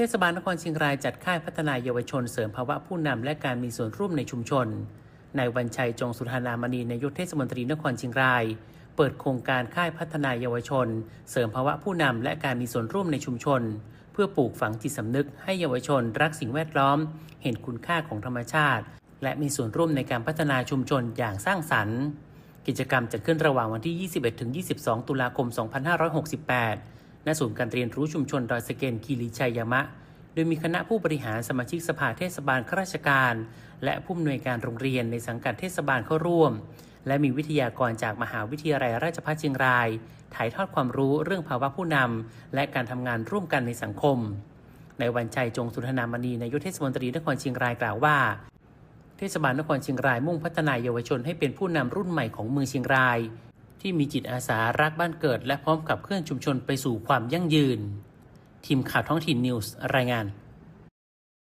เทศบาลนครเชียงรายจัดค่ายพัฒนาเยาวชนเสริมภาวะผู้นำและการมีส่วนร่วมในชุมชนนายวันชัยจงสุธานามณีนายกเทศมนตรีนครเชียงราย เปิดโครงการค่ายพัฒนาเยาวชน เสริมภาวะผู้นำและการมีส่วนร่วมในชุมชน เพื่อปลูกฝังจิตสำนึกให้เยาวชนรักสิ่งแวดล้อม เห็นคุณค่าของธรรมชาติ และมีส่วนร่วมในการพัฒนาชุมชนอย่างสร้างสรรค์ กิจกรรมจัดขึ้นระหว่างวันที่ 21-22 ตุลาคม 2568 ณศูนย์การเรียนรู้ชุมชนดอยสะเก็นคีรีชัยยามะ โดยมีคณะผู้บริหารสมาชิกสภาเทศบาลข้าราชการ และผู้อำนวยการโรงเรียนในสังกัดเทศบาลเข้าร่วม และมีวิทยากรจากมหาวิทยาลัยราชภัฏเชียงราย ถ่ายทอดความรู้เรื่องภาวะผู้นำและการทำงานร่วมกันในสังคม ในวันชัยจงสุธนามณีนายกเทศมนตรีนครเชียงรายกล่าวว่าเทศบาลนครเชียงรายมุ่งพัฒนายเยาวชนให้เป็นผู้นำรุ่นใหม่ของเมืองเชียงราย ที่มีจิตอาสารักบ้านเกิด และพร้อมกับเคลื่อนชุมชนไปสู่ความยั่งยืน ทีมข่าวท้องถิ่นนิวส์รายงาน